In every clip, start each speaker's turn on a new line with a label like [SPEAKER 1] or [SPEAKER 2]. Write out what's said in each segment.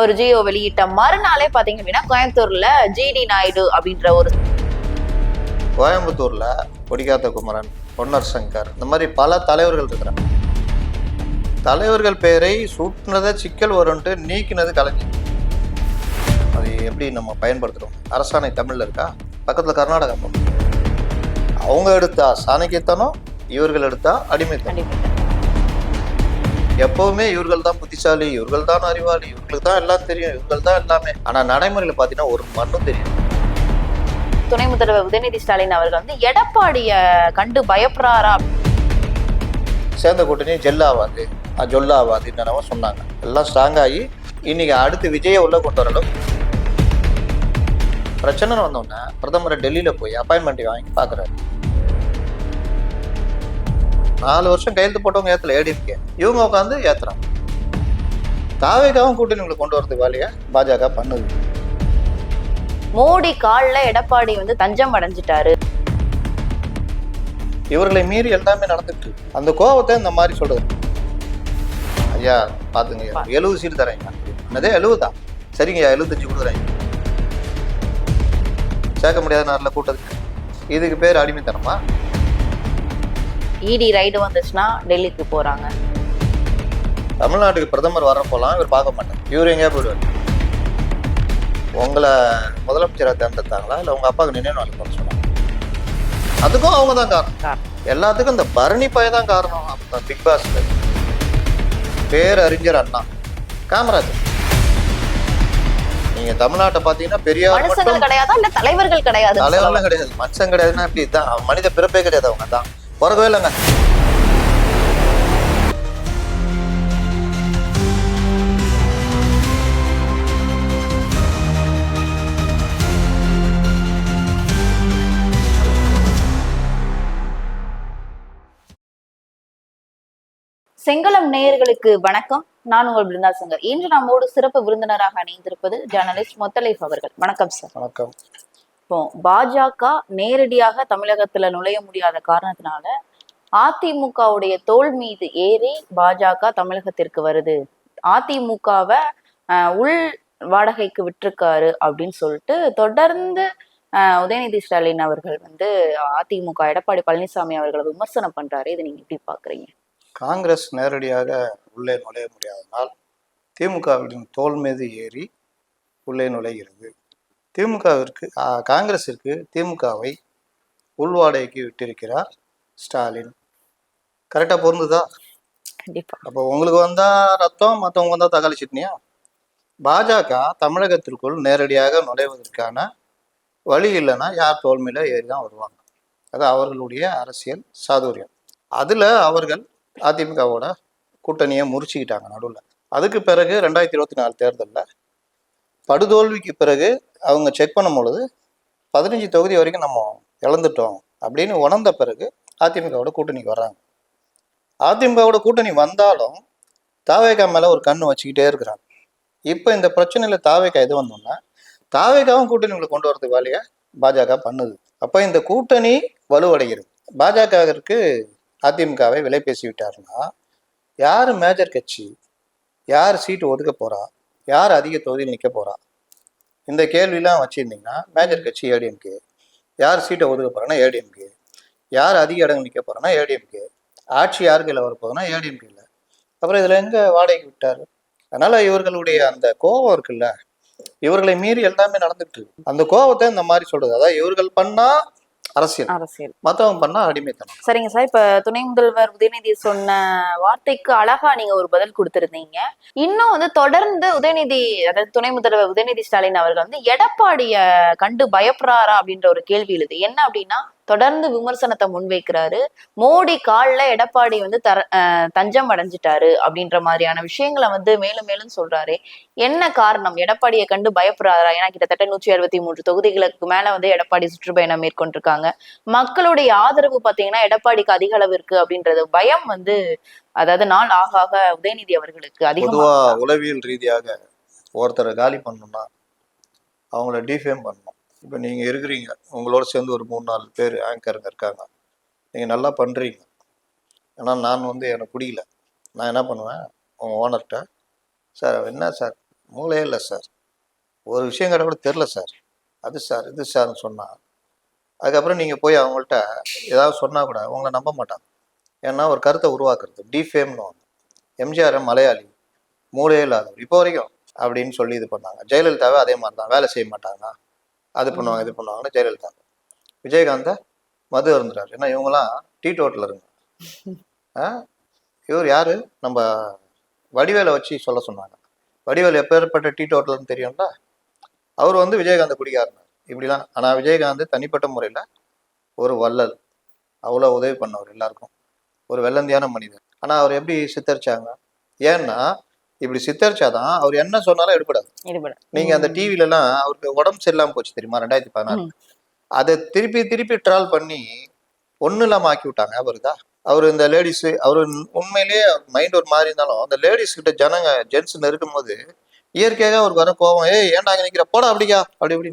[SPEAKER 1] ஒரு ஜியோ வெளியிட்ட மறுநாளே பாத்தீங்க அப்படின்னா கோயம்புத்தூர்ல ஜிடி நாயுடு அப்படின்ற ஒரு
[SPEAKER 2] கோயம்புத்தூர்ல கொடிக்காத்த குமரன் பொன்னர் சங்கர் இந்த மாதிரி பல தலைவர்கள் இருக்கிறாங்க. தலைவர்கள் பெயரை சூட்டினதை சிக்கல் வரும்ன்ட்டு நீக்கினது கலைஞர். அது எப்படி நம்ம பயன்படுத்துறோம்? அரசாணை தமிழ்ல இருக்கா? பக்கத்துல கர்நாடகா. அவங்க எடுத்தா சாணக்கியத்தனம் இவர்கள் எடுத்தா அடிமைத்தனம். எப்பவுமே இவர்கள் தான் புத்திசாலி இவர்கள் தான் அறிவாளி இவர்களுக்கு தான் எல்லாம் தெரியும் இவர்கள் தான் எல்லாமே. ஆனா நடைமுறையில பாத்தீங்கன்னா ஒரு மண்ணும் தெரியும்
[SPEAKER 1] துணை முதல்வர் உதயநிதி ஸ்டாலின் அவர்கள் வந்து எடப்பாடிய கண்டு பயப்படுறாரா?
[SPEAKER 2] சேர்ந்த கூட்டணி ஜெல்லாவாது ஜொல்லாவாது என்னென்னவோ சொன்னாங்க. எல்லாம் ஸ்ட்ராங் ஆகி இன்னைக்கு அடுத்து விஜயை உள்ள கொண்டு வரணும் பிரச்சனை வந்தோடனே பிரதமரை டெல்லியில போய் அப்பாயின்மெண்ட் வாங்கி பார்க்குறாரு. நாலு வருஷம் கையெழுத்து போட்டவங்க ஏத்தல ஏடிஎம்கே இவங்க உட்காந்து ஏத்துறாங்க. தாவேகாவும் கூட்டணி உங்களை கொண்டு வரதுக்கு வேலையை? பாஜக பண்ணுது.
[SPEAKER 1] மோடி கால்ல எடப்பாடி வந்து தஞ்சம் அடைஞ்சிட்டாரு.
[SPEAKER 2] இவர்களை மீறி எல்லாமே நடந்துட்டு அந்த கோவத்தை இந்த மாதிரி சொல்றது. ஐயா பாத்துங்க எழுபது சீட் தரேங்க என்னதே எழுபதா? சரிங்க ஐயா எழுபத்தஞ்சு கொடுக்குறேன். சேர்க்க முடியாத நேரில் கூட்டத்துக்கு. இதுக்கு பேர் அடிமைத்தனமா?
[SPEAKER 1] இடி ரைடு வந்துச்சுன்னா டெல்லிக்கு போறாங்க.
[SPEAKER 2] தமிழ்நாட்டுக்கு பிரதமர் வரப்போலாம் இவர் பார்க்க மாட்டார். இவர் எங்கேயா போயிடுவார்? உங்களை முதலமைச்சராக தேர்ந்தெடுத்தாங்களா? இல்லை உங்க அப்பாவுக்கு நினைவு நாள் போட சொன்னாங்க. அதுக்கும் அவங்க தான் காரணம். எல்லாத்துக்கும் இந்த பரணி பய தான் காரணம். அப்ப பிக் பாஸ்ல பேரறிஞர் அண்ணா. காமராஜர் நீங்க தமிழ்நாட்டை பெரியார் மட்டும்
[SPEAKER 1] மனுஷங்கள் கிடையாதா தலைவர்கள் கிடையாது
[SPEAKER 2] தலைவர்லாம் கிடையாது. மனுஷன் கிடையாதுன்னா இப்படி தான் மனித பிறப்பே கிடையாது அவங்க தான். பிறக்கவே இல்லைங்க.
[SPEAKER 1] செங்கலம் நேயர்களுக்கு வணக்கம். நான் உங்கள் பிருந்தா சங்கர் இன்று நம்மோடு சிறப்பு விருந்தினராக இணைந்திருப்பது ஜேர்னலிஸ்ட் முத்தலைஃப் அவர்கள். வணக்கம் சார்.
[SPEAKER 2] வணக்கம்.
[SPEAKER 1] இப்போ பாஜக நேரடியாக தமிழகத்துல நுழைய முடியாத காரணத்தினால அதிமுகவுடைய தோல் மீது ஏறி பாஜக தமிழகத்திற்கு வருது. அதிமுகவை உள் வாடகைக்கு விட்டுருக்காரு அப்படின்னு சொல்லிட்டு தொடர்ந்து ஆஹ், உதயநிதி ஸ்டாலின் அவர்கள் வந்து அதிமுக எடப்பாடி பழனிசாமி அவர்களை விமர்சனம் பண்றாரு. இதை நீங்க எப்படி பாக்குறீங்க
[SPEAKER 2] காங்கிரஸ் நேரடியாக உள்ளே நுழைய முடியாதனால் திமுகவின் தோல் மீது ஏறி உள்ளே நுழைகிறது. திமுகவிற்கு ஆ, காங்கிரசிற்கு திமுகவை உள்வாடகைக்கு விட்டிருக்கிறார் ஸ்டாலின். கரெக்டாக பொருந்துதா? அப்போ உங்களுக்கு வந்தா ரத்தம் மற்றவங்க வந்தா தக்காளி சட்னியா? பாஜக தமிழகத்திற்குள் நேரடியாக நுழைவதற்கான வழி இல்லைன்னா யார் தோல் மேல ஏறி தான் வருவாங்க. அது அவர்களுடைய அரசியல் சாதுரியம். அதுல அவர்கள் அதிமுகவோட கூட்டணியை முறிச்சுக்கிட்டாங்க நடுவில். அதுக்கு பிறகு ரெண்டாயிரத்தி இருபத்தி நாலு தேர்தலில் படுதோல்விக்கு பிறகு அவங்க செக் பண்ணும் பொழுது பதினஞ்சு தொகுதி வரைக்கும் நம்ம இழந்துட்டோம் அப்படின்னு உணர்ந்த பிறகு அதிமுகவோட கூட்டணிக்கு வர்றாங்க. அதிமுகவோட கூட்டணி வந்தாலும் தாவேகா மேலே ஒரு கண்ணு வச்சுக்கிட்டே இருக்கிறாங்க. இப்போ இந்த பிரச்சனையில் தாவேகா எது வந்தோம்னா தாவேகாவும் கூட்டணிகளை கொண்டு வரதுக்கு வேலையை பாஜக பண்ணுது. அப்போ இந்த கூட்டணி வலுவடைகிறது. பாஜகவிற்கு அதிமுகவை விலை பேசி விட்டாருன்னா யார் மேஜர் கட்சி யார் சீட்டு ஒதுக்க போகிறா யார் அதிக தொகுதியில் நிற்க போறா? இந்த கேள்விலாம் வச்சிருந்தீங்கன்னா மேஜர் கட்சி ஏடிஎம்கே யார் சீட்டை ஒதுக்க போறான்னா ஏடிஎம்கே யார் அதிக இடங்கள் நிற்க போறான்னா ஏடிஎம்கே ஆட்சி யார் கையில் வரப்போகுதுன்னா ஏடிஎம்கே இல்லை அப்புறம் இதில் எங்கே வாடகைக்கு விட்டார்? அதனால இவர்களுடைய அந்த கோபம் இருக்குல்ல இவர்களை மீறி எல்லாமே நடந்துட்டு இருக்கு. அந்த கோபத்தை இந்த மாதிரி சொல்றது. அதாவது இவர்கள் பண்ணா அரசியல்.
[SPEAKER 1] அரசியல்.
[SPEAKER 2] மற்றவங்க பண்ணா அடிமைத்தனம்.
[SPEAKER 1] சரிங்க சார். இப்ப துணை முதல்வர் உதயநிதி சொன்ன வார்த்தைக்கு அழகா நீங்க ஒரு பதில் கொடுத்திருந்தீங்க. இன்னும் வந்து தொடர்ந்து உதயநிதி அதாவது துணை முதல்வர் உதயநிதி ஸ்டாலின் அவர்கள் வந்து எடப்பாடிய கண்டு பயப்படுறாரா அப்படின்ற ஒரு கேள்வி எழுது. என்ன அப்படின்னா தொடர்ந்து விமர்சனத்தை முன்வைக்கிறாரு. மோடி கால்ல எடப்பாடி வந்து தர தஞ்சம் அடைஞ்சிட்டாரு அப்படின்ற மாதிரியான விஷயங்களை வந்து மேலும் மேலும் சொல்றாரு. என்ன காரணம்? எடப்பாடியை கண்டு பயப்படுறாரா? ஏன்னா கிட்டத்தட்ட நூற்றி அறுபத்தி மூன்று தொகுதிகளுக்கு மேல வந்து எடப்பாடி சுற்றுப்பயணம் மேற்கொண்டிருக்காங்க. மக்களுடைய ஆதரவு பாத்தீங்கன்னா எடப்பாடிக்கு அதிக அளவு இருக்கு அப்படின்றது பயம் வந்து அதாவது நாள் ஆக ஆக உதயநிதி அவர்களுக்கு அதிகமா
[SPEAKER 2] பொதுவா உளவியல் ரீதியாக ஒருத்தரை காலி பண்ணணும்னா அவங்கள டிஃபேம் பண்ணணும். இப்போ நீங்கள் இருக்கிறீங்க. உங்களோட சேர்ந்து ஒரு மூணு நாலு பேர் ஆங்கருங்க இருக்காங்க. நீங்கள் நல்லா பண்ணுறீங்க ஆனால் நான் வந்து எனக்கு பிடிக்கல. நான் என்ன பண்ணுவேன்? உங்கள் ஓனர்கிட்ட சார் என்ன சார்? மூளையே இல்லை சார். ஒரு விஷயம் கூட தெரில சார். அது சார் இது சார்னு சொன்னால் அதுக்கப்புறம் நீங்கள் போய் அவங்கள்ட்ட ஏதாவது சொன்னால் கூட உங்களை நம்ப மாட்டாங்க. ஏன்னா ஒரு கருத்தை உருவாக்குறது. டிஃபேம்னு ஒன்று எம்ஜிஆர் மலையாளி. மூளையே இல்லாதவர். இப்போ வரைக்கும் அப்படின்னு சொல்லி இது பண்ணாங்க. ஜெயலலிதாவே அதே மாதிரி தான் வேலை செய்ய மாட்டாங்க அது பண்ணுவாங்க இது பண்ணுவாங்கன்னு ஜெயலலிதா. விஜயகாந்த மது இருந்துறாரு ஏன்னா இவங்கெல்லாம் டீ டோட்டில் இருங்க இவர் யாரு? நம்ம வடிவேலை வச்சு சொல்ல சொன்னாங்க. வடிவேல் எப்பேற்பட்ட டீ டோட்டல்னு தெரியும்ல? அவர் வந்து விஜயகாந்த் குடிகாரனார். இப்படிலாம் ஆனால் விஜயகாந்த் தனிப்பட்ட முறையில் ஒரு வள்ளல். அவ்வளோ உதவி பண்ணவர் எல்லாருக்கும். ஒரு வெள்ளந்தியான மனிதர். ஆனால் அவர் எப்படி சித்தரிச்சாங்க? ஏன்னா இப்படி சித்தரிச்சாதான் அவர் என்ன சொன்னாலும் எடுப்படாது
[SPEAKER 1] ஈடுபட
[SPEAKER 2] நீங்க அந்த டிவில எல்லாம் அவருக்கு உடம்பு சரியில்லாம போச்சு தெரியுமா? ரெண்டாயிரத்தி பதினாறு. அதை திருப்பி திருப்பி ட்ரால் பண்ணி ஒண்ணு இல்லாம ஆக்கி விட்டாங்க. அவருதா அவர் இந்த லேடிஸ் அவர் உண்மையிலேயே மைண்ட் ஒரு மாதிரி இருந்தாலும் அந்த லேடிஸ் கிட்ட ஜனங்க ஜென்ஸ் நெருக்கும் போது இயற்கையாக அவருக்கு வர கோவம் ஏய் ஏன்டா அங்க நிக்கிற? போடா அப்படியா அப்படி இப்படி.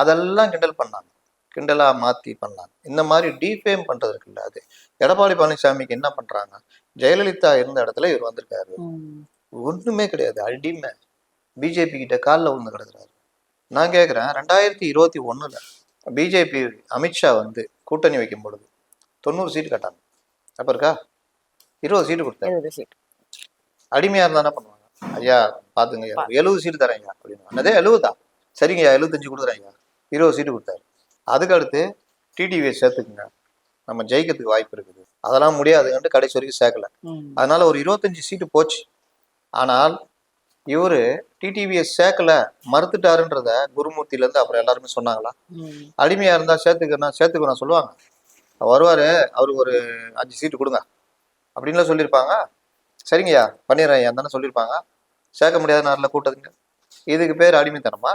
[SPEAKER 2] அதெல்லாம் கிண்டல் பண்ணாங்க. கிண்டலா மாத்தி பண்ணாங்க. இந்த மாதிரி டீஃபேம் பண்றது இருக்குல்ல அது. எடப்பாடி பழனிசாமிக்கு என்ன பண்றாங்க? ஜெயலலிதா இருந்த இடத்துல இவர் வந்திருக்காரு.
[SPEAKER 1] ம்.
[SPEAKER 2] ஒண்ணுமே கிடையாது. அடிமை பிஜேபி கிட்ட காலில் விழுந்து கிடக்குறாரு. நான் கேட்குறேன் ரெண்டாயிரத்தி இருபத்தி ஒண்ணுல பிஜேபி அமித்ஷா வந்து கூட்டணி வைக்கும் பொழுது தொண்ணூறு சீட்டு கட்டாங்க. அப்ப இருக்கா? இருபது சீட்டு கொடுத்தாரு.
[SPEAKER 1] எழுபது சீட்
[SPEAKER 2] அடிமையா இருந்தா என்ன பண்ணுவாங்க? ஐயா பாத்துங்க ஐயா எழுபது சீட்டு தரேன் ஐயா அப்படின்னு. என்னதே எழுபதா? சரிங்க ஐயா எழுபத்தஞ்சு கொடுக்குறேன் ஐயா. இருபது சீட்டு கொடுத்தாரு. அதுக்கு அடுத்து டிடிவியை சேர்த்துக்குங்க. நம்ம ஜெயிக்கிறதுக்கு வாய்ப்பு இருக்குது. அதெல்லாம் முடியாதுன்ட்டு கடைசி வரைக்கும் சேர்க்கல. அதனால ஒரு இருபத்தஞ்சு சீட்டு போச்சு. ஆனால் இவரு டிடிவியை சேர்க்கல மறுத்துட்டாருன்றத குருமூர்த்தில இருந்து அப்புறம் எல்லாருமே சொன்னாங்களா. அடிமையா இருந்தா சேர்த்துக்கணும் சேர்த்துக்கணும் சொல்லுவாங்க. அவர் வருவாரு அவருக்கு ஒரு அஞ்சு சீட்டு கொடுங்க. அப்படின்லாம் சொல்லியிருப்பாங்க. சரிங்கய்யா பண்ணிடுறேன் ஐயா தானே சொல்லியிருப்பாங்க. சேர்க்க முடியாத நேரில் கூட்டதுங்க இதுக்கு பேர் அடிமைத்தனமா?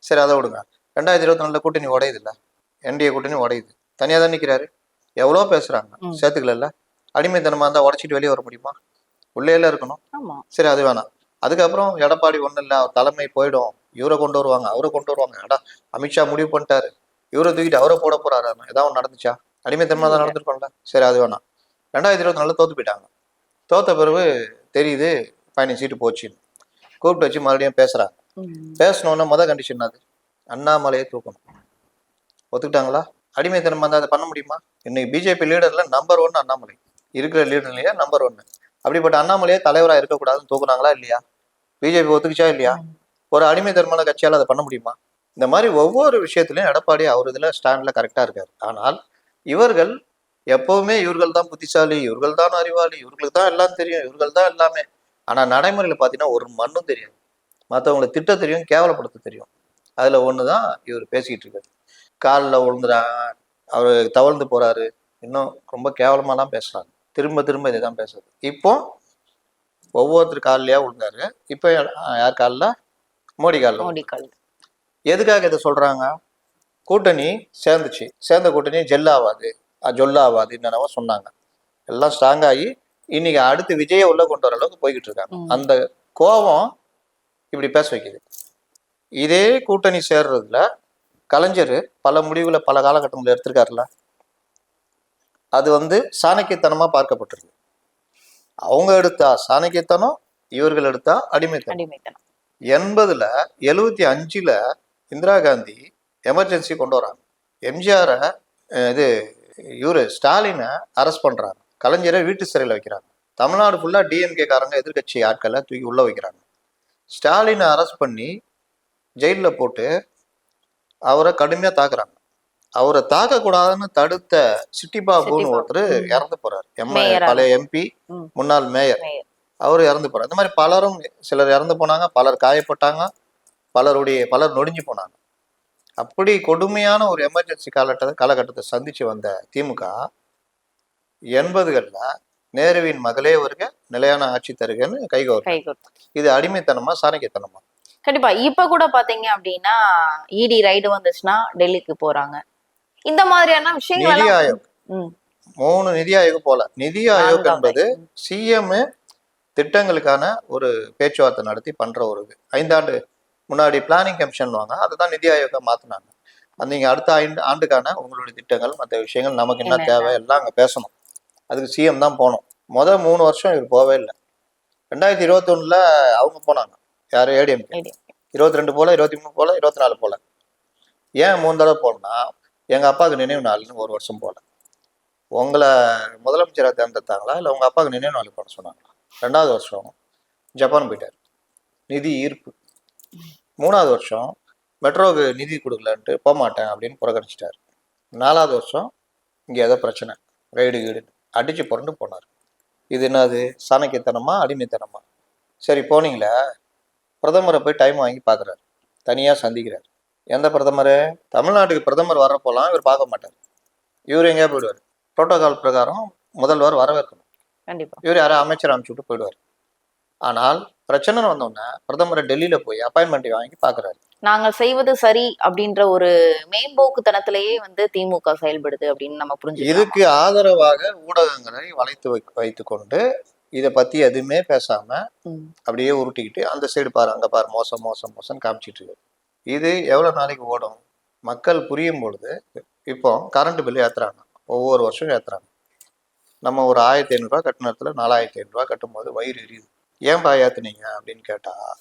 [SPEAKER 2] சரி அதை விடுங்க. ரெண்டாயிரத்தி இருபத்தி நாலுல கூட்டணி உடையுது இல்ல என்டிஏ கூட்டணி உடையுது. தனியாக தான் நிற்கிறாரு எவ்வளோ பேசுறாங்க.
[SPEAKER 1] ம்.
[SPEAKER 2] சேர்த்துக்கல அடிமைத்தனமா இருந்தால் உடச்சிட்டு வெளியே வர முடியுமா? உள்ளேல இருக்கணும். சரி அது வேணாம். அதுக்கப்புறம் எடப்பாடி ஒன்றும் இல்லை அவர் தலைமை போயிடும். இவரை கொண்டு வருவாங்க அவரை கொண்டு வருவாங்க. ஏடா அமித்ஷா முடிவு பண்ணிட்டாரு. இவரை தூக்கிட்டு அவரை போட போறாரு? ஏதாவது நடந்துச்சா? அடிமைத்தனமா தான் நடந்திருக்கோம்ல. சரி அது வேணாம். ரெண்டாயிரத்தி இருபத்தி நாலுல தோத்து போயிட்டாங்க. தோத்த பிறகு தெரியுது பதினஞ்சு சீட்டு போச்சுன்னு. கூப்பிட்டு வச்சு மறுபடியும் பேசுறாங்க.
[SPEAKER 1] ம்.
[SPEAKER 2] பேசணுன்னா முத கண்டிஷன் அது அண்ணாமலையை தூக்கணும். ஒத்துக்கிட்டாங்களா? அடிமைத்தனமா இருந்தால் அதை பண்ண முடியுமா? இன்னைக்கு பிஜேபி லீடர்ல நம்பர் ஒன் அண்ணாமலை. இருக்கிற லீடர்லயே நம்பர் ஒன்னு அப்படிப்பட்ட அண்ணாமலையே தலைவராக இருக்கக்கூடாதுன்னு தூக்குனாங்களா இல்லையா? பிஜேபி ஒத்துக்குச்சா இல்லையா? ஒரு அடிமை தர்மான கட்சியால் அதை பண்ண முடியுமா? இந்த மாதிரி ஒவ்வொரு விஷயத்துலையும் எடப்பாடி அவர் இதில் ஸ்டாண்டில் கரெக்டாக இருக்கார். ஆனால் இவர்கள் எப்பவுமே இவர்கள் தான் புத்திசாலி இவர்கள் தான் அறிவாளி இவர்களுக்கு தான் எல்லாம் தெரியும் இவர்கள் தான் எல்லாமே. ஆனால் நடைமுறையில் பார்த்தீங்கன்னா ஒரு மண்ணும் தெரியாது. மற்றவங்களை திட்ட தெரியும் கேவலப்படுத்த தெரியும். அதில் ஒன்று தான் இவர் பேசிக்கிட்டு இருக்காரு. காலில் விழுந்துறாங்க அவர் தவழ்ந்து போறாரு. இன்னும் ரொம்ப கேவலமாலாம் பேசுகிறாங்க திரும்ப திரும்ப இதை தான் பேசுறது. இப்போ ஒவ்வொருத்தர் காலிலையா விழுந்தாரு. இப்போ யார் காலில்? மோடி காலில்
[SPEAKER 1] மோடி கால்
[SPEAKER 2] எதுக்காக இதை சொல்றாங்க? கூட்டணி சேர்ந்துச்சு. சேர்ந்த கூட்டணி ஜெல் ஆகாது ஜொல் ஆகாது என்னென்னவோ சொன்னாங்க. எல்லாம் ஸ்ட்ராங் ஆகி இன்னைக்கு அடுத்து விஜயை உள்ள கொண்டு வர அளவுக்கு போய்கிட்டு இருக்காங்க. அந்த கோபம் இப்படி பேச வைக்குது. இதே கூட்டணி சேர்றதுல கலைஞர் பல முடிவுகளை பல காலகட்டங்களில் எடுத்திருக்காருல்ல? அது வந்து சாணக்கியத்தனமா பார்க்கப்பட்டிருக்கு. அவங்க எடுத்தா சாணக்கியத்தனம் இவர்கள் எடுத்தா அடிமைத்தனம். எண்பதுல எழுவத்தி அஞ்சுல இந்திரா காந்தி எமர்ஜென்சி கொண்டு வராங்க. எம்ஜிஆரை இது இவரு ஸ்டாலினை அரெஸ்ட் பண்றாங்க கலைஞரை வீட்டு சிறையில் வைக்கிறாங்க. தமிழ்நாடு ஃபுல்லா டிஎம்கே காரங்க எதிர்க்கட்சி ஆட்களை தூக்கி உள்ள வைக்கிறாங்க. ஸ்டாலினை அரெஸ்ட் பண்ணி ஜெயிலில் போட்டு அவரை கடுமையா தாக்குறாங்க. அவரை தாக்கக்கூடாதுன்னு தடுத்த சிட்டி பாபுன்னு
[SPEAKER 1] சிட்டி பாபு.
[SPEAKER 2] ஒருத்தர். இறந்து போறாரு. எம்.
[SPEAKER 1] மேயரா.
[SPEAKER 2] பழைய எம்பி. முன்னாள் மேயர். அவர் இறந்து போறார். இந்த மாதிரி பலரும் சிலர் இறந்து போனாங்க பலர் காயப்பட்டாங்க பலருடைய பலர் நொடிஞ்சு போனாங்க. அப்படி கொடுமையான ஒரு எமர்ஜென்சி காலகட்ட காலகட்டத்தை சந்திச்சு வந்த திமுக எண்பதுகள்ல நேருவின் மகளே வருக நிலையான ஆட்சி தருகன்னு கைகோர் இது அடிமைத்தனமா சாணக்கியத்தனமா?
[SPEAKER 1] கண்டிப்பா. இப்ப கூட பாத்தீங்க அப்படின்னா இடி ரைடு வந்துச்சுன்னா டெல்லிக்கு போறாங்க. இந்த மாதிரியான விஷயங்கள்
[SPEAKER 2] நிதி ஆயோக். மூணு நிதி ஆயோக் போல. நிதி ஆயோக். என்பது சிஎம் திட்டங்களுக்கான ஒரு பேச்சுவார்த்தை நடத்தி பண்ற ஒரு இது. ஐந்தாண்டு முன்னாடி பிளானிங் கமிஷன் வாங்க அதுதான் நிதி ஆயோக்கா மாத்தினாங்க. அது நீங்க அடுத்த ஐந்து ஆண்டுக்கான உங்களுடைய திட்டங்கள் மற்ற விஷயங்கள் நமக்கு என்ன? தேவை எல்லாம் அங்க பேசணும். அதுக்கு சிஎம் தான் போகணும். முத மூணு வருஷம் இவர் போவே இல்லை. ரெண்டாயிரத்தி இருபத்தொன்னுல அவங்க போனாங்க. யாரு?
[SPEAKER 1] ADMK.
[SPEAKER 2] இருபத்தி ரெண்டு போல இருபத்தி மூணு போல இருபத்தி நாலு போல. ஏன் மூணு தடவை போனா எங்கள் அப்பாவுக்கு நினைவு நாள்னு ஒரு வருஷம் போல. உங்களை முதலமைச்சராக தேர்ந்தெடுத்தாங்களா? இல்லை உங்கள் அப்பாவுக்கு நினைவு நாள் போட சொன்னாங்களா? ரெண்டாவது வருஷம் ஜப்பான் போயிட்டார். நிதி ஈர்ப்பு. மூணாவது வருஷம் மெட்ரோவுக்கு நிதி கொடுக்கலன்ட்டு போக மாட்டேன் அப்படின்னு புறக்கணிச்சிட்டார். நாலாவது வருஷம் இங்கே ஏதோ பிரச்சனை. ரைடு கீடு அடித்து புரண்டு போனார். இது என்னது? சாணக்கியத்தனமா? அடிமைத்தனமா? சரி போனீங்களே. பிரதமரை போய் டைம் வாங்கி பார்க்குறாரு தனியாக சந்திக்கிறார். எந்த பிரதமர்? தமிழ்நாட்டுக்கு பிரதமர் வர்றப்போலாம் இவர் பார்க்க மாட்டார். இவர் எங்கேயா போயிடுவார். புரோட்டோகால் பிரகாரம் முதல்வர் வரவேற்கணும்.
[SPEAKER 1] கண்டிப்பா.
[SPEAKER 2] இவர் யாரும் அமைச்சர் அனுப்பிச்சு விட்டு போயிடுவார். ஆனால் பிரச்சனைன்னு வந்தோடனே பிரதமரை டெல்லியில் போய் அப்பாயின்மெண்ட் வாங்கி பார்க்குறாரு.
[SPEAKER 1] நாங்கள் செய்வது சரி அப்படின்ற ஒரு மேம்போக்குத்தனத்திலேயே வந்து திமுக செயல்படுது அப்படின்னு நம்ம புரிஞ்சுக்கலாம்.
[SPEAKER 2] இதுக்கு ஆதரவாக ஊடகங்களை வளைத்து வை வைத்து கொண்டு இதை பற்றி எதுவுமே பேசாம. அப்படியே உருட்டிக்கிட்டு அந்த சைடு பாரு அங்கே பாரு மோசம் மோசம் மோசம் காமிச்சிட்டு இருக்கு இது எவ்வளோ நாளைக்கு ஓடும்? மக்கள் புரியும் பொழுது இப்போ கரண்ட் பில்லு ஏற்றுறாங்க ஒவ்வொரு வருஷம் ஏற்றுறாங்க நம்ம ஒரு ஆயிரத்தி ஐநூறுரூவா கட்டின இடத்துல நாலாயிரத்தி ஐநூறுரூவா கட்டும்போது வயிறு எரியுது. ஏன்பா ஏற்றுனீங்க அப்படின்னு கேட்டால்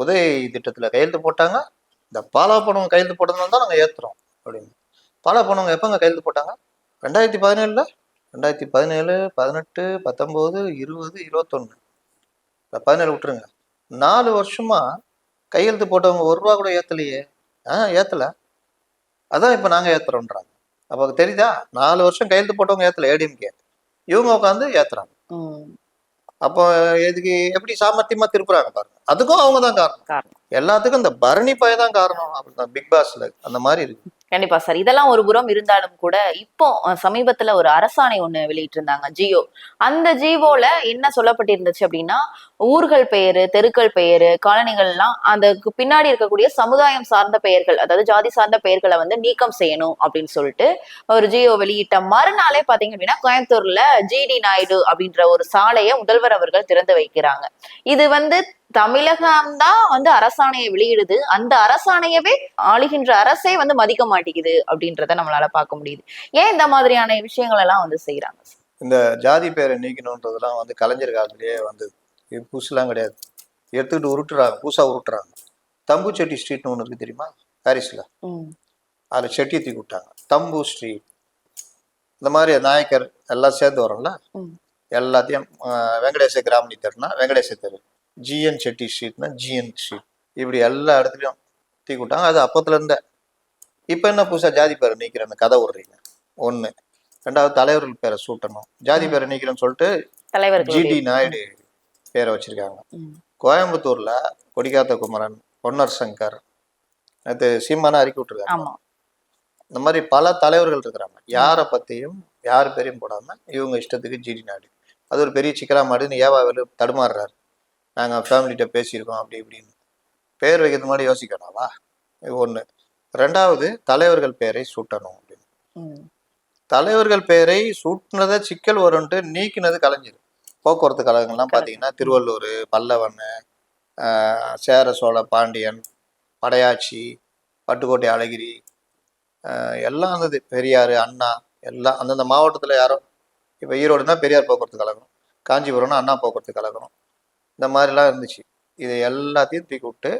[SPEAKER 2] உதய திட்டத்தில் கையெழுத்து போட்டாங்க. இந்த பாலா பணம் கையெழுத்து போட்டதுனால தான் நாங்கள் ஏற்றுறோம் அப்படின்னு. பாலா பணவங்க எப்போங்க கையெழுத்து போட்டாங்க? ரெண்டாயிரத்தி பதினேழில்? ரெண்டாயிரத்தி பதினேழு பதினெட்டு பத்தொம்போது இருபது இருபத்தொன்று இந்த பதினேழு விட்டுருங்க. நாலு வருஷமாக கையெழுத்து போட்டவங்க ஒரு ரூபா கூட ஏத்தலையே. ஆ ஏத்தல. அதான் இப்போ நாங்கள் ஏத்துறோன்றாங்க. அப்போ தெரியுதா? நாலு வருஷம் கையெழுத்து போட்டவங்க ஏத்தல ஏடிஎம்கே இவங்க உட்காந்து ஏத்துறாங்க.
[SPEAKER 1] ம்,
[SPEAKER 2] அப்போ இதுக்கு எப்படி சாமர்த்தியமா திருப்புறாங்க பாருங்க. அதுக்கும் அவங்க தான் காரணம்.
[SPEAKER 1] காரணம்.
[SPEAKER 2] எல்லாத்துக்கும் இந்த பரணி பய தான் காரணம். அப்படிதான் பிக் பாஸ்ல அந்த மாதிரி இருக்கு.
[SPEAKER 1] கண்டிப்பா சார் இதெல்லாம் ஒரு புறம் இருந்தாலும் கூட இப்போ சமீபத்துல ஒரு அரசாணை ஒண்ணு வெளியிட்டு இருந்தாங்க ஜியோ அந்த ஜியோல என்ன சொல்லப்பட்டிருந்துச்சு அப்படின்னா ஊர்கள் பெயரு தெருக்கள் பெயரு காலனிகள்லாம் அதுக்கு பின்னாடி இருக்கக்கூடிய சமுதாயம் சார்ந்த பெயர்கள் அதாவது ஜாதி சார்ந்த பெயர்களை வந்து நீக்கம் செய்யணும் அப்படின்னு சொல்லிட்டு ஒரு ஜியோ வெளியிட்ட மறுநாளே பாத்தீங்க அப்படின்னா கோயம்புத்தூர்ல ஜிடி நாயுடு அப்படின்ற ஒரு சாலையை முதல்வர் அவர்கள் திறந்து வைக்கிறாங்க. இது வந்து தமிழகம் தான் வந்து அரசாணையை வெளியிடுது. அந்த அரசாணையவே ஆளுகின்ற அரசே வந்து மதிக்க மாட்டேங்குது அப்படின்றத நம்மளால பார்க்க முடியுது. ஏன் இந்த மாதிரியான விஷயங்கள் எல்லாம் வந்து செய்யறாங்க
[SPEAKER 2] இந்த ஜாதி பேரை நீக்கணுன்றதெல்லாம் வந்து கலைஞர் காலத்திலேயே வந்தது. இது புதுசுலாம் கிடையாது. எடுத்துக்கிட்டு உருட்டுறாங்க. புதுசா உருட்டுறாங்க. தம்பு செட்டி ஸ்ட்ரீட்னு ஒன்று இருக்கு தெரியுமா? பாரிஸ்ல. அதில் செட்டி தூக்கி விட்டாங்க. தம்பு ஸ்ட்ரீட். இந்த மாதிரி நாயக்கர் எல்லாம் சேர்ந்து வரோம்ல. எல்லாத்தையும் வெங்கடேச கிராமணி தெருனா வெங்கடேச தெரு. ஜிஎன் செட்டி ஸ்ட்ரீட்னா ஜிஎன் ஸ்ட்ரீட் இப்படி எல்லா இடத்துலையும் தூக்கி விட்டாங்க அது அப்பத்துல இருந்தே. இப்போ என்ன புதுசாக ஜாதி பேரை நீக்கிறேன்னு கதை விடுறீங்க? ஒன்று ரெண்டாவது தலைவர்கள் பேரை சூட்டணும். ஜாதி பேரை நீக்கிறேன்னு சொல்லிட்டு
[SPEAKER 1] தலைவர்கள்
[SPEAKER 2] ஜிடி நாயுடு பேரை வச்சிருக்காங்க. கோயம்புத்தூர்ல கொடிக்காத்த குமரன் பொன்னர் சங்கர் நேற்று சீமானா அறிக்கை விட்டுருக்காங்க. இந்த மாதிரி பல தலைவர்கள் இருக்கிறாங்க. யாரை பத்தியும் யார் பேரையும் போடாம இவங்க இஷ்டத்துக்கு ஜிடி நாயுடு. அது ஒரு பெரிய சிக்கலா மாடுன்னு ஏவாவில் தடுமாறுறாரு. நாங்க ஃபேமிலிகிட்ட பேசியிருக்கோம் அப்படி இப்படின்னு. பேர் வைக்கிறது முன்னாடி யோசிக்கணும்வா ஒண்ணு. ரெண்டாவது தலைவர்கள் பேரை சூட்டணும் அப்படின்னு. தலைவர்கள் பேரை சூட்டினதை சிக்கல் வரும்ன்ட்டு நீக்கினது கலைஞர். போக்குவரத்து கழகங்கள்லாம் பார்த்தீங்கன்னா திருவள்ளூர் பல்லவன் சேர சோழ பாண்டியன் படையாச்சி பட்டுக்கோட்டை அழகிரி எல்லாம் இருந்தது பெரியார் அண்ணா எல்லாம் அந்தந்த மாவட்டத்தில் யாரோ இப்போ ஈரோடுனா பெரியார் போக்குவரத்து கழகம். காஞ்சிபுரம்னா அண்ணா போக்குவரத்து கழகம். இந்த மாதிரிலாம் இருந்துச்சு. இதை எல்லாத்தையும் தூக்கி விட்டு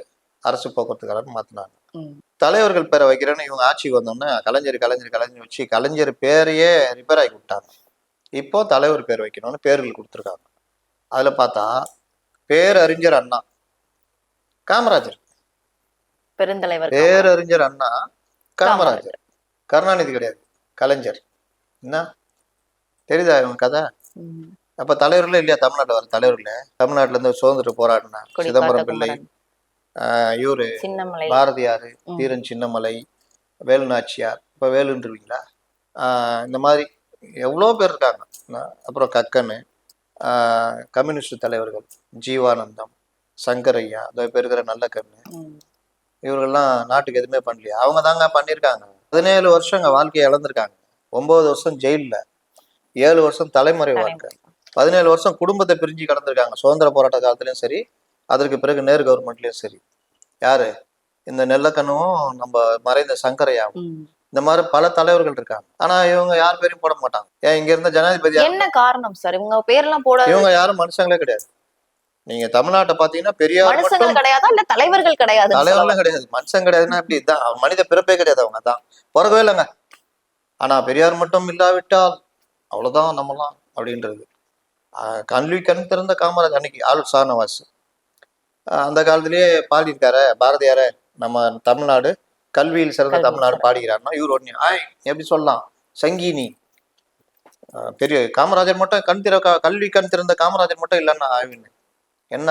[SPEAKER 2] அரசு போக்குவரத்து கழகம் மாற்றினாங்க
[SPEAKER 1] ம்.
[SPEAKER 2] தலைவர்கள் பேரை வைக்கிறேன்னு இவங்க ஆட்சிக்கு வந்தோன்னே கலைஞர் கலைஞர் கலைஞர் வச்சு கலைஞர் பேரையே ரிப்பேர் ஆகி விட்டாங்க. இப்போ தலைவர் பேர் வைக்கணும்னு பேர்கள் கொடுத்துருக்காங்க. அதில் பார்த்தா பேரறிஞர் அண்ணா. காமராஜர்.
[SPEAKER 1] பெருந்தலைவர்
[SPEAKER 2] பேரறிஞர் அண்ணா காமராஜர். கருணாநிதி கிடையாது. கலைஞர். என்ன? தெரியுதா இவங்க கதை. அப்ப தலைவர்களே இல்லையா தமிழ்நாட்டில் வர தலைவர்களே தமிழ்நாட்டுல இருந்து சுதந்திர போராடினா சிதம்பரம் பிள்ளை இவரு பாரதியார். தீரன் சின்னமலை வேலு நாச்சியார் இப்போ வேலுன்றீங்களா இந்த மாதிரி எவ்வளோ பேர் இருக்காங்க. அப்புறம் கக்கனு கம்யூனிஸ்ட் தலைவர்கள் ஜீவானந்தம் சங்கரையா அதோ இப்போ இருக்கிற நல்ல கண்ணு. இவர்கள்லாம் நாட்டுக்கு எதுவுமே பண்ணலையா? அவங்க தாங்க பண்ணியிருக்காங்க. பதினேழு வருஷம் வாழ்க்கையை இழந்திருக்காங்க. ஒன்பது வருஷம் ஜெயிலில் ஏழு வருஷம் தலைமுறை வாழ்க்கை. பதினேழு வருஷம் குடும்பத்தை பிரிஞ்சு கடந்திருக்காங்க. சுதந்திர போராட்ட காலத்துலயும் சரி அதற்கு பிறகு நேரு கவர்மெண்ட்லயும் சரி. யாரு? இந்த நெல்லக்கண்ணும் நம்ம மறைந்த சங்கரையாவும். இந்த மாதிரி பல தலைவர்கள் இருக்காங்க. ஆனா இவங்க யார் பேரையும் போட மாட்டாங்க. ஏன் இங்க இருந்த ஜனாதிபதி?
[SPEAKER 1] என்ன காரணம் சார்? இவங்க பேர்லாம் போட
[SPEAKER 2] இவங்க யாரும் மனுஷங்களே கிடையாது. நீங்க தமிழ்நாட்டை பாத்தீங்கன்னா மட்டும்
[SPEAKER 1] மனுஷங்கள் கிடையாதா? இல்ல தலைவர்கள் கிடையாது
[SPEAKER 2] தலைவர்லாம் கிடையாது. மனுஷன் கிடையாதுன்னா இப்படி அவன் மனித பிறப்பே கிடையாது அவங்க. தான் பிறக்கவே இல்லைங்க. ஆனா பெரியார் மட்டும் இல்லாவிட்டால் அவ்வளவுதான் நம்மலாம் அப்படின்றது. கல்வி கண் திறந்த காமராஜ் அன்னைக்கு ஆளுட் சானவாஸ் அந்த காலத்திலேயே பாடியிருக்காரு பாரதியார நம்ம தமிழ்நாடு கல்வியில் சிறந்த தமிழ்நாடு. பாடுகிறாருன்னா இவர் ஒன்று ஆய் எப்படி சொல்லலாம் சங்கீனி. பெரிய காமராஜர் மட்டும் கண் திற கல்வி கண் திறந்த காமராஜர் மட்டும் இல்லைன்னா ஆவின்னு என்ன?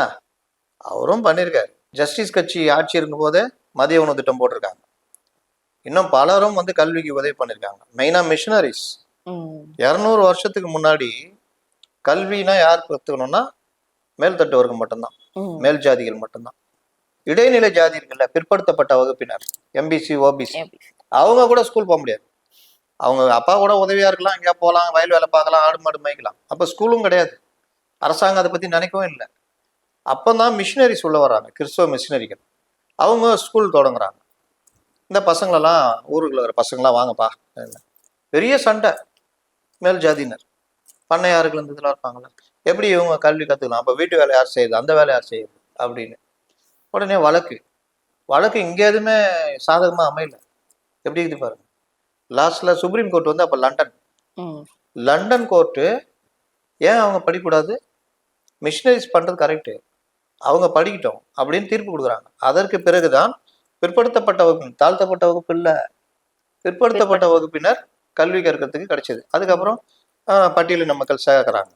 [SPEAKER 2] அவரும் பண்ணியிருக்காரு. ஜஸ்டிஸ் கட்சி ஆட்சி இருக்கும்போதே மதிய உணவு திட்டம் போட்டிருக்காங்க. இன்னும் பலரும் வந்து கல்விக்கு உதவி பண்ணியிருக்காங்க. மெயினா மிஷனரிஸ். இரநூறு வருஷத்துக்கு முன்னாடி கல்வினா யார் கற்றுக்கணும்னா மேல்தட்டு வர்க்கம் மட்டும்தான். மேல் ஜாதிகள் மட்டும்தான். இடைநிலை ஜாதி இருக்குல்ல பிற்படுத்தப்பட்ட வகுப்பினர் எம்பிசி ஓபிசி அவங்க கூட ஸ்கூல் போக முடியாது. அவங்க அப்பா கூட உதவியா இருக்கலாம் எங்கேயா போகலாம் வயல் வேலை பார்க்கலாம் ஆடு மாடு மேய்க்கலாம். அப்போ ஸ்கூலும் கிடையாது. அரசாங்கம் அதை பத்தி நினைக்கவும் இல்லை. அப்போதான் மிஷினரிஸ் உள்ள வராங்க கிறிஸ்தவ மிஷினரிகள் அவங்க ஸ்கூல் தொடங்குறாங்க. இந்த பசங்களெல்லாம் ஊருக்குள்ள வர பசங்களாம் வாங்கப்பா பெரிய சண்டை. மேல் ஜாதியினர். பண்ணையாறுகள் இந்த இதெல்லாம் இருப்பாங்களே எப்படி இவங்க கல்வி கற்றுக்கலாம் அப்போ வீட்டு வேலை யார் செய்யுது? அந்த வேலை யார் செய்யுது? அப்படின்னு. உடனே வழக்கு. வழக்கு இங்கே எதுவுமே சாதகமாக அமையல. எப்படி இருக்குது பாருங்க. லாஸ்ட்ல சுப்ரீம் கோர்ட் வந்து அப்போ லண்டன். லண்டன் கோர்ட்டு ஏன் அவங்க படிக்கக்கூடாது மிஷினரிஸ் பண்ணுறது கரெக்டு அவங்க படிக்கட்டும் அப்படின்னு தீர்ப்பு கொடுக்குறாங்க. அதற்கு பிறகுதான் பிற்படுத்தப்பட்ட வகுப்பு தாழ்த்தப்பட்ட வகுப்பு இல்லை. பிற்படுத்தப்பட்ட வகுப்பினர் கல்வி கற்கிறதுக்கு கிடைச்சது. அதுக்கப்புறம் பட்டியலின மக்கள் சேர்க்குறாங்க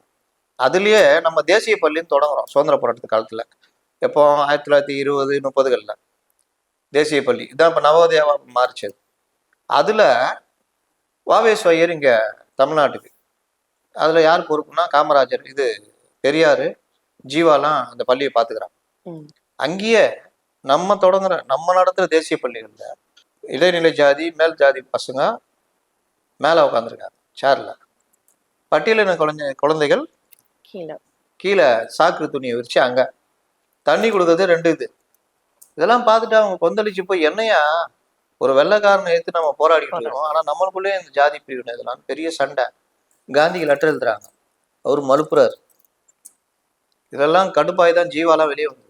[SPEAKER 2] அதுலயே நம்ம தேசிய பள்ளின்னு தொடங்குறோம் சுதந்திர போராட்ட காலத்துல. எப்போ? ஆயிரத்தி தொள்ளாயிரத்தி இருபது முப்பதுகளில். தேசிய பள்ளி. இதான் இப்போ நவோதயாவா மாறிச்சது. அதுல வாவேஸ் ஐயர் இங்க தமிழ்நாட்டுக்கு. அதுல யார் பொறுப்புனா காமராஜர். இது பெரியாரு ஜீவாலாம் அந்த பள்ளியை பார்த்துக்கிறாங்க. அங்கேயே நம்ம தொடங்குற நம்ம நடத்துற தேசிய பள்ளிகள்ல இடைநிலை ஜாதி மேல் ஜாதி பசங்க மேல உட்காந்துருக்காங்க சேர்ல. பட்டியலின குழந்தை குழந்தைகள்
[SPEAKER 1] கீழே.
[SPEAKER 2] கீழே சாக்கு துணியை விரிச்சு அங்க தண்ணி கொடுக்கறது ரெண்டு இது. இதெல்லாம் பார்த்துட்டு அவங்க கொந்தளிச்சு போய் என்னையா ஒரு வெள்ளைக்காரனை எடுத்து நம்ம போராடிட்டு இருக்கோம். ஆனா நம்மளுக்குள்ளே இந்த ஜாதி பிரிவினை இதெல்லாம்? பெரிய சண்டை. காந்திக்கு லெட்டர் எழுதுறாங்க. அவர் மலுப்புறார் இதெல்லாம் கடுப்பாய் தான் ஜீவாலாம் வெளியே வந்தது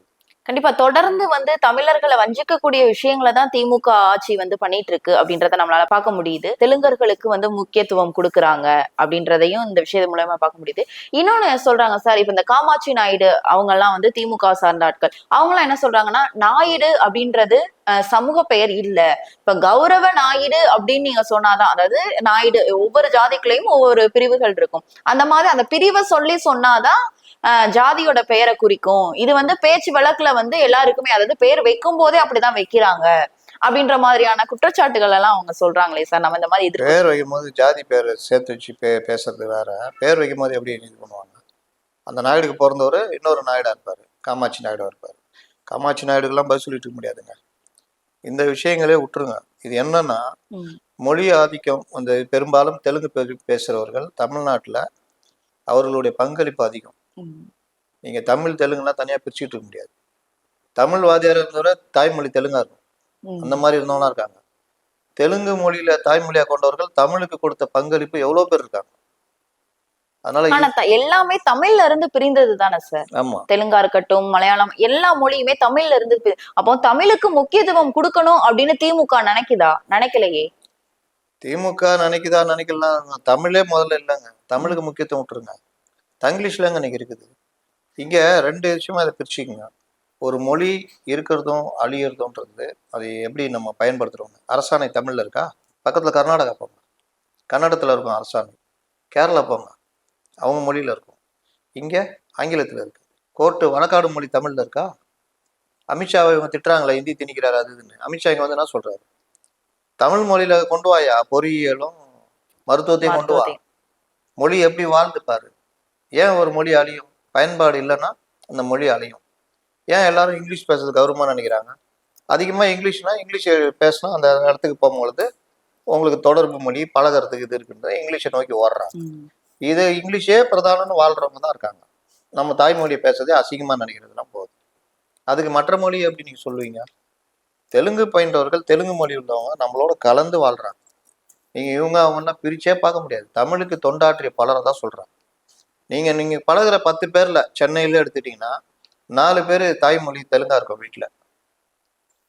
[SPEAKER 1] கண்டிப்பா தொடர்ந்து வந்து தமிழர்களை வஞ்சிக்கக்கூடிய விஷயங்களை தான் திமுக ஆட்சி வந்து பண்ணிட்டு இருக்கு அப்படின்றத நம்மளால பார்க்க முடியுது. தெலுங்கர்களுக்கு வந்து முக்கியத்துவம் கொடுக்கறாங்க அப்படின்றதையும் இந்த விஷயத்து மூலயமா பார்க்க முடியுது. இன்னொன்னு சொல்றாங்க சார் இப்ப இந்த காமாட்சி நாயுடு அவங்க எல்லாம் வந்து திமுக சார்ந்த ஆட்கள். அவங்க எல்லாம் என்ன சொல்றாங்கன்னா நாயுடு அப்படின்றது சமூக பெயர் இல்ல. இப்ப கௌரவ நாயுடு அப்படின்னு நீங்க சொன்னாதான் அதாவது நாயுடு ஒவ்வொரு ஜாதிக்குள்ளேயும் ஒவ்வொரு பிரிவுகள் இருக்கும். அந்த மாதிரி அந்த பிரிவை சொல்லி சொன்னாதான் ஜாதியோட பெயரை குறிக்கும். இது வந்து பேச்சு வழக்குல வந்து எல்லாருக்குமே அதாவது பேர் வைக்கும் போதே அப்படிதான் வைக்கிறாங்க. அப்படின்ற மாதிரியான குற்றச்சாட்டுகள் எல்லாம் அவங்க சொல்றாங்களே சார். நம்ம இந்த மாதிரி எதிர்ப்பு
[SPEAKER 2] பேர் வைக்கும் போது ஜாதி பேர் சேர்த்து வச்சு பே பேசுறது வேற. பேர் வைக்கும் போது எப்படி இது பண்ணுவாங்க? அந்த நாயுடுக்கு பிறந்தவர் இன்னொரு நாயுடா இருப்பாரு. காமாட்சி நாயுடா இருப்பாரு. காமாட்சி நாயுடுக்கெல்லாம் பதில் சொல்லிட்டு இருக்க முடியாதுங்க. இந்த விஷயங்களே விட்டுருங்க. இது என்னன்னா மொழி ஆதிக்கம் அந்த பெரும்பாலும் தெலுங்கு பேசுறவர்கள் தமிழ்நாட்டுல அவர்களுடைய பங்களிப்பு அதிகம்.
[SPEAKER 1] ம்,
[SPEAKER 2] நீங்க தமிழ் தெலுங்குலாம் தனியா பிரிச்சுட்டு இருக்க முடியாது. தமிழ் வாதியார் இருந்தவரை தாய்மொழி தெலுங்கா இருக்கும். அந்த மாதிரி இருந்தவங்களாம் இருக்காங்க. தெலுங்கு மொழியில தாய்மொழியா கொண்டவர்கள் தமிழுக்கு கொடுத்த பங்களிப்பு எவ்வளவு பேர் இருக்காங்க? அதனால
[SPEAKER 1] எல்லாமே தமிழ்ல இருந்து பிரிந்தது தானே சார்?
[SPEAKER 2] ஆமா.
[SPEAKER 1] தெலுங்கா இருக்கட்டும் மலையாளம் எல்லா மொழியுமே தமிழ்ல இருந்து அப்போ தமிழுக்கு முக்கியத்துவம் கொடுக்கணும் அப்படின்னு திமுக நினைக்குதா? நினைக்கலையே.
[SPEAKER 2] திமுக நினைக்குதா நினைக்கலாம் தமிழே முதல்ல இல்லைங்க. தமிழுக்கு முக்கியத்துவம் விட்டுருங்க. தங்கிலீஷ்லங்க இன்னைக்கு இருக்குது. இங்க ரெண்டு விஷயமா அதை பிரிச்சுக்கங்க. ஒரு மொழி இருக்கிறதும் அழியறதும்ன்றது அது எப்படி நம்ம பயன்படுத்துறோம் அரசாணை தமிழ்ல இருக்கா? பக்கத்துல கர்நாடகா போங்க. கன்னடத்துல இருக்கும் அரசாணை. கேரளா போங்க. அவங்க மொழியில இருக்கும். இங்க ஆங்கிலத்துல இருக்கு. கோர்ட்டு வழக்காடு மொழி தமிழ்ல இருக்கா? அமித்ஷாவை இவங்க திட்டுறாங்களே ஹிந்தி திணிக்கிறாரு அது இதுன்னு. அமித்ஷா இங்க வந்து என்ன சொல்றாரு? தமிழ் மொழியில கொண்டு வாயா? பொறியியலும் மருத்துவத்தையும் கொண்டு வா. மொழி எப்படி வாழ்ந்து பாரு. ஏன் ஒரு மொழி அழியும்? பயன்பாடு இல்லைன்னா அந்த மொழி அழியும். ஏன் எல்லாரும் இங்கிலீஷ் பேசுறது கௌரவமா நினைக்கிறாங்க? அதிகமா இங்கிலீஷ்னா இங்கிலீஷ் பேசினா அந்த இடத்துக்கு போகும்பொழுது உங்களுக்கு தொடர்பு மொழி பழகுறதுக்கு இது இருக்குன்றது இங்கிலீஷை நோக்கி ஓடுறாங்க. இது இங்கிலீஷே பிரதானம்னு வாழ்றவங்க தான் இருக்காங்க. நம்ம தாய்மொழியை பேசுறதே அசிங்கமா நினைக்கிறதுலாம் போகுது அதுக்கு மற்ற மொழி எப்படி நீங்க சொல்லுவீங்க? தெலுங்கு பயின்றவர்கள் தெலுங்கு மொழி உள்ளவங்க நம்மளோட கலந்து வாழ்றாங்க. நீங்க இவங்க அவங்கன்னா பிரிச்சே பார்க்க முடியாது. தமிழுக்கு தொண்டாற்றிய பலரை தான் சொல்றாங்க. நீங்க நீங்க பழகுற பத்து பேர்ல சென்னையில எடுத்துட்டீங்கன்னா நாலு பேர் தாய்மொழி தெலுங்கா இருக்கும் வீட்டில்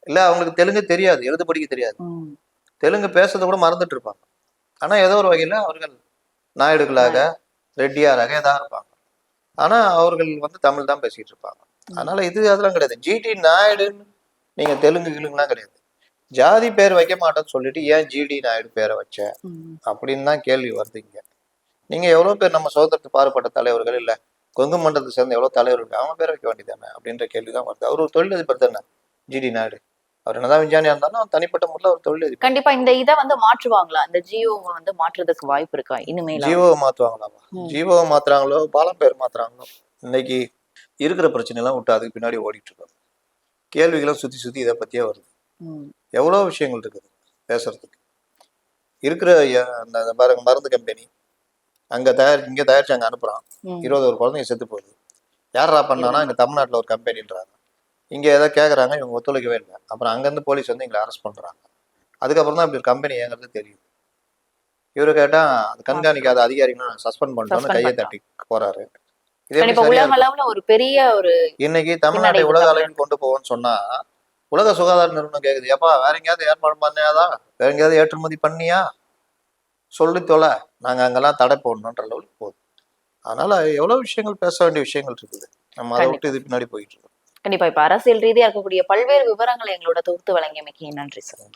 [SPEAKER 2] இல்லை அவங்களுக்கு தெலுங்கு தெரியாது எழுத படிக்க தெரியாது. தெலுங்கு பேசுறத கூட மறந்துட்டு இருப்பாங்க. ஆனால் ஏதோ ஒரு வகையில் அவர்கள் நாயுடுகளாக ரெட்டியாராக ஏதாவது இருப்பாங்க. ஆனால் அவர்கள் வந்து தமிழ் தான் பேசிட்டு இருப்பாங்க. அதனால இது அதெல்லாம் கிடையாது. ஜிடி நாயுடுன்னு நீங்கள் தெலுங்கு கிலுங்குலாம் கிடையாது. ஜாதி பேர் வைக்க மாட்டேன்னு சொல்லிட்டு ஏன் ஜிடி நாயுடு பேரை வச்ச. அப்படின்னு தான் கேள்வி வருது இங்க. நீங்க எவ்வளவு பேர் நம்ம சுதந்திரத்துக்கு பாடுபட்ட தலைவர்கள் இல்ல? கொங்கு மண்டலத்தை சேர்ந்த எவ்வளவு தலைவர்கள் அவங்க பேர் வைக்க வேண்டியதானே அப்படின்ற கேள்வி தான் வருது. அவர் ஒரு தொழிலதிபர் தானே? ஜிடி நாயுடு. அவர் என்னதான் விஞ்ஞானியா இருந்தாலும் தனிப்பட்ட முறையில் ஒரு தொழிலதிபர்.
[SPEAKER 1] கண்டிப்பா இந்த இதை வந்து மாற்றுவாங்களா? இந்த ஜியோவை வந்து மாற்றுறதுக்கு வாய்ப்பு இருக்கா? இனிமேல?
[SPEAKER 2] ஜீவோவை மாத்துவாங்களாமா?
[SPEAKER 1] ம்.
[SPEAKER 2] ஜீவோவை மாத்துறாங்களோ? பாலம் பேர் மாத்துறாங்களோ? இன்னைக்கு இருக்கிற பிரச்சனை எல்லாம் விட்டு அதுக்கு பின்னாடி ஓடிட்டு இருக்கோம் கேள்விகளும் சுத்தி சுத்தி இதை பத்தியே வருது.
[SPEAKER 1] ம்.
[SPEAKER 2] எவ்வளோ விஷயங்கள் இருக்குது பேசுறதுக்கு? இருக்கிற அந்த பாருங்க மருந்து கம்பெனி அங்க தயார் இங்க தயாரிச்சு அங்க அனுப்புறான். இருபது ஒரு குழந்தைங்க செத்து போகுது. யாரா பண்ணானா இங்க தமிழ்நாட்டுல ஒரு கம்பெனின்றாங்க. இங்க ஏதோ கேக்குறாங்க இவங்க ஒத்துழைக்கவே இல்லை. அப்புறம் அங்கேருந்து போலீஸ் வந்து எங்களை அரெஸ்ட் பண்றாங்க. அதுக்கப்புறம் தான் இப்படி ஒரு கம்பெனி ஏங்கிறது தெரியுது இவரு கேட்டா அது கண்காணிக்காத அதிகாரிகளை சஸ்பெண்ட் பண்ணிட்டோம்னு கையை. தட்டி போறாரு.
[SPEAKER 1] ஒரு பெரிய ஒரு
[SPEAKER 2] இன்னைக்கு தமிழ்நாட்டை உலக. அளவில் கொண்டு போவோம்னு சொன்னா உலக சுகாதார நிறுவனம் கேக்குது ஏப்பா வேற எங்கேயாவது ஏற்பாடு பண்ணியாதா வேற எங்கேயாவது ஏற்றுமதி பண்ணியா? சொல்லி தொலை நாங்க அங்கெல்லாம் தடை போடணுன்ற லெவலுக்கு போகுது. அதனால எவ்வளவு விஷயங்கள் பேச வேண்டிய விஷயங்கள் இருக்குது. நம்ம அதை விட்டு இது பின்னாடி போயிட்டு இருக்கோம்.
[SPEAKER 1] கண்டிப்பா. இப்ப அரசியல் ரீதியா இருக்கக்கூடிய பல்வேறு விவரங்களை எங்களோட தொகுத்து வழங்கியமைக்கு நன்றி சார்.